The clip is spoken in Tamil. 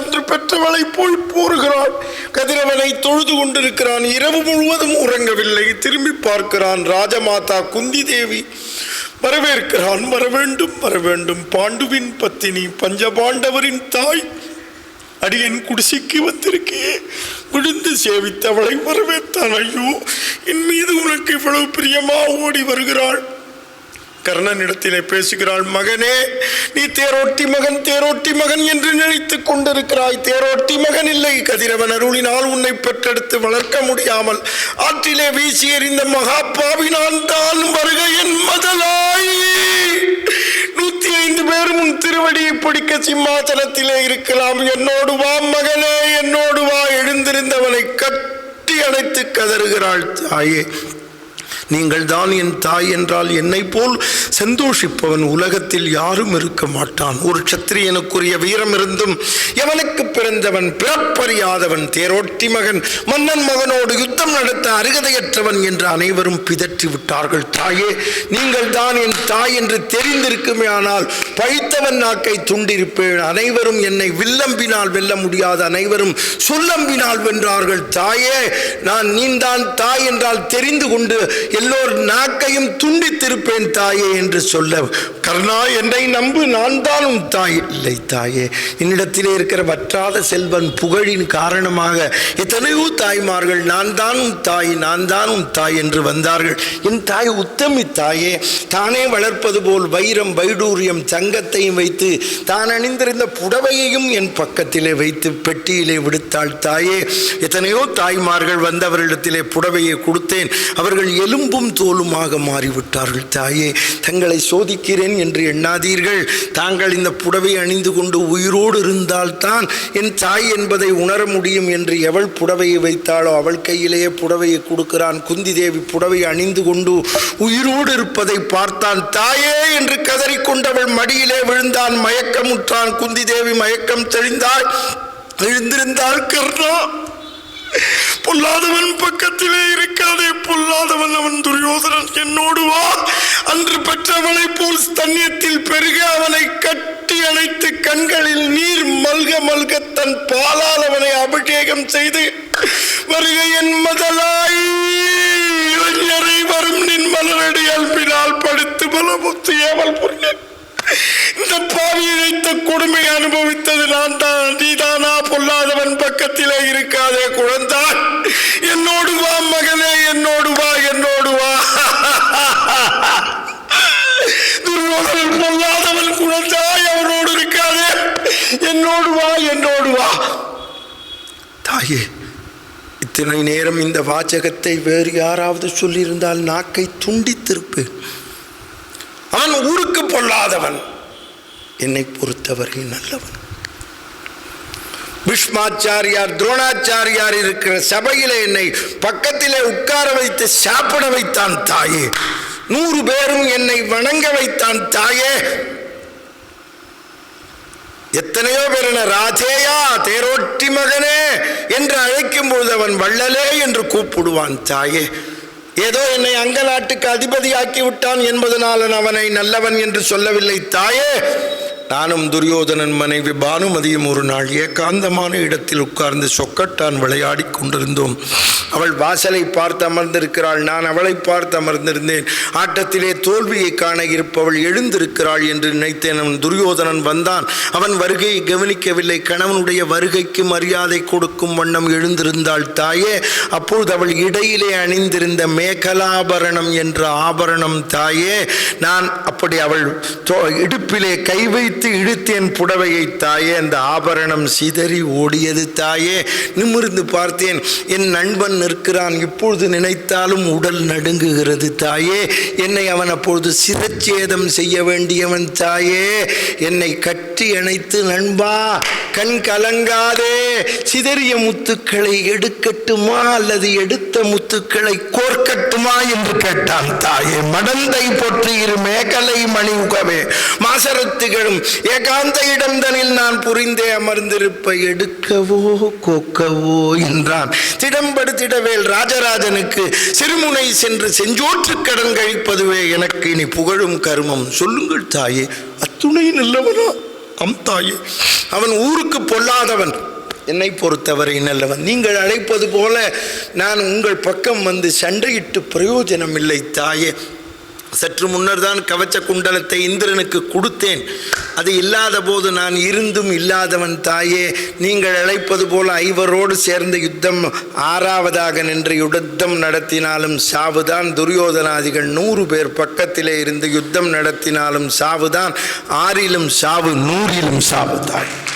அன்று பெற்றவளை போய் போறுகிறான் கதிரவனை தொழுது கொண்டிருக்கிறான். இரவு முழுவதும் உறங்கவில்லை. திரும்பி பார்க்கிறான். ராஜமாதா குந்தி தேவி வரவேற்கிறான். வரவேண்டும் வரவேண்டும். பாண்டுவின் பத்தினி பஞ்சபாண்டவரின் தாய் அடியன் குடிசைக்கு வந்திருக்கே விழுந்து சேவித்தவளை வரவேற்றான். ஐயோ என் மீது உனக்கு இவ்வளவு பிரியமா? ஓடி வருகிறாள். கர்ணனிடத்திலே பேசுகிறாள் மகனே நீ தேரோட்டி மகன் தேரோட்டி மகன் என்று நினைத்துக் கொண்டிருக்கிறாய். தேரோட்டி மகன் இல்லை. கதிரவன் அருளினால் உன்னை பெற்றெடுத்து வளர்க்க முடியாமல் ஆற்றிலே வீசி எறிந்த மகாபாவி நான் தான் வருக என் மதலாய் நூத்தி ஐந்து பேரும் உன் திருவடியை பிடிக்க சிம்மாசனத்திலே இருக்கலாம். என்னோடு வா மகனே என்னோடு வா. எழுந்திருந்தவனை கட்டி அணைத்து கதறுகிறாள் தாயே. நீங்கள் தான் என் தாய் என்றால் என்னை போல் சந்தோஷிப்பவன் உலகத்தில் யாரும் இருக்க மாட்டான். ஒரு சத்திரியனுக்குரிய வீரம் இருந்தும் எவனுக்கு பிறந்தவன் பிறப்பறியாதவன் தேரோட்டி மகன் மன்னன் மகனோடு யுத்தம் நடத்த அருகதையற்றவன் என்று அனைவரும் பிதற்றி விட்டார்கள். தாயே நீங்கள் தான் என் தாய் என்று தெரிந்திருக்குமே ஆனால் பழித்தவன் நாக்கை துண்டிருப்பேன். அனைவரும் என்னை வில்லம்பினால் வெல்ல முடியாத. அனைவரும் சொல்லம்பினால் வென்றார்கள். தாயே நான் நீந்தான் தாய் என்றால் தெரிந்து கொண்டு எல்லோர் நாக்கையும் துண்டித்திருப்பேன் தாயே என்று சொல்ல கருணா என்னை நம்பு நான் தான் உன் தாய். இல்லை தாயே என்னிடத்திலே இருக்கிற வற்றாத செல்வன் புகழின் காரணமாக எத்தனையோ தாய்மார்கள் நான் தான் உன் தாய் நான் தான் உன் தாய் என்று வந்தார்கள். என் தாய் உத்தமி தாயே தானே வளர்ப்பது போல் வைரம் வைடூரியம் தங்கத்தையும் வைத்து தான் அணிந்திருந்த புடவையையும் என் பக்கத்திலே வைத்து பெட்டியிலே விடுத்தாள் தாயே. எத்தனையோ தாய்மார்கள் வந்தவர்களிடத்திலே புடவையை கொடுத்தேன். அவர்கள் எலும்பும் தோலுமாக மாறிவிட்டார்கள் தாயே. தங்களை சோதிக்கிறேன் என்று எண்ணாதீர்கள். தாங்கள் இந்த புடவை அணிந்து கொண்டு உயிரோடு இருந்தால்தான் என் தாய் என்பதை உணர முடியும் என்று எவள் புடவையை வைத்தாளோ அவள் கையிலேயே புடவையை கொடுக்கிறான். குந்தி தேவி புடவை அணிந்து கொண்டு உயிரோடு இருப்பதை பார்த்தான். தாயே என்று கதறிக்கொண்டவள் மடியிலே விழுந்தான். மயக்கமுற்றான். குந்தி தேவி மயக்கம் தெளிந்தாள். எழுந்திருந்தாள். கர்ணா. பொல்லாதவன் பக்கத்திலே இருக்காதே பொல்லாதவன் அவன் துரியோதனன் என்னோடு வா. அன்று பெற்றவனை போல் ஸ்தன்யத்தில் பெருக அவனை கட்டி அணைத்து கண்களில் நீர் மல்க மல்க தன் பாலால் அவனை அபிஷேகம் செய்து வருக என் மதலாய் இளைஞரை வரும் நின் மலரடி அல்பினால் படுத்து பலமுத்து ஏவல் புரியன் இந்த பாவி இழைத்த கொடுமை அனுபவித்தது நான் தான் நீதானா பொல்லாதவன் பக்கத்திலே இருக்காதே குழந்தான் என்னோடு வா மகனே என்னோடு வா என்னோடு வா துரியோதனன் பொல்லாதவன் குழந்தாய் அவனோடு இருக்காதே என்னோடு வா என்னோடு வா தாயே இத்தனை நேரம் இந்த வாச்சகத்தை வேறு யாராவது சொல்லியிருந்தால் நாக்கை துண்டித்திருப்பு அவன் ஊருக்கு பொல்லாதவன். என்னை பொறுத்தவரை நல்லவன். பீஷ்மாச்சாரியார் துரோணாச்சாரியார் இருக்கிற சபையிலே என்னை பக்கத்திலே உட்கார வைத்து சாப்பிட வைத்தான் தாயே. நூறு பேரும் என்னை வணங்க வைத்தான் தாயே. எத்தனையோ பேர் என ராஜேயா தேரோட்டி மகனே என்று அழைக்கும் போது அவன் வள்ளலே என்று கூப்பிடுவான் தாயே. ஏதோ என்னை அங்க நாட்டுக்கு அதிபதியாக்கி விட்டான் என்பதனால் அவனை நல்லவன் என்று சொல்லவில்லை தாயே. நானும் துரியோதனன் மனைவி பானுமதியும் ஒரு நாள் ஏகாந்தமான இடத்தில் உட்கார்ந்து சொக்கட்டான் விளையாடி கொண்டிருந்தோம். அவள் வாசலை பார்த்து அமர்ந்திருக்கிறாள். நான் அவளை பார்த்து அமர்ந்திருந்தேன். ஆட்டத்திலே தோல்வியை காண இருப்பவள் எழுந்திருக்கிறாள் என்று நினைத்தேன். அவன் துரியோதனன் வந்தான். அவன் வருகையை கவனிக்கவில்லை. கணவனுடைய வருகைக்கு மரியாதை கொடுக்கும் வண்ணம் எழுந்திருந்தாள் தாயே. அப்பொழுது அவள் இடையிலே அணிந்திருந்த மேகலாபரணம் என்ற ஆபரணம் தாயே. நான் அப்படி அவள் தோ- இடுப்பிலே கை வைத்து இழுத்தேன் புடவையை தாயே. அந்த ஆபரணம் சிதறி ஓடியது தாயே. நிமிர்ந்து பார்த்தேன். என் நண்பன் நிற்கிறான். இப்பொழுது நினைத்தாலும் உடல் நடுங்குகிறது தாயே. என்னை அவன் அப்பொழுது சிரச்சேதம் செய்ய வேண்டியவன் தாயே. என்னை கட்டி அணைத்து நண்பா. கண் கலங்காதே. சிதறிய முத்துக்களை எடுக்கட்டுமா அல்லது எடுத்த முத்துக்களை கோர்க்கட்டுமா என்று கேட்டான் தாயே. மடந்தை பொற்றியிரு மேகலை மணி உகவே மாசரத்துகளும் ஏகாந்த இடந்தனில் நான் புரிந்தே அமர்ந்திருப்ப எடுக்கவோ கோக்கவோ என்றான். திடம்படுத்திடவேல் ராஜராஜனுக்கு சிறுமுனை சென்று செஞ்சோற்று கடன் கழிப்பதுவே எனக்கு இனி புகழும் கருமம். சொல்லுங்கள் தாயே அத்துணை நல்லவனா? அம்தாயே அவன் ஊருக்கு பொல்லாதவன். என்னை பொறுத்தவரை நல்லவன். நீங்கள் அழைப்பது போல நான் உங்கள் பக்கம் வந்து சண்டையிட்டு பிரயோஜனம் இல்லை தாயே. சற்று முன்னர் தான் கவச்ச குண்டலத்தை இந்திரனுக்கு கொடுத்தேன். அது இல்லாத போது நான் இருந்தும் இல்லாதவன் தாயே நீங்கள் அழைப்பது போல ஐவரோடு சேர்ந்த யுத்தம் ஆறாவதாக நின்று யுத்தம் நடத்தினாலும் சாவுதான். துரியோதனாதிகள் நூறு பேர் பக்கத்திலே இருந்து யுத்தம் நடத்தினாலும் சாவுதான். ஆறிலும் சாவு நூறிலும் சாவுதான்.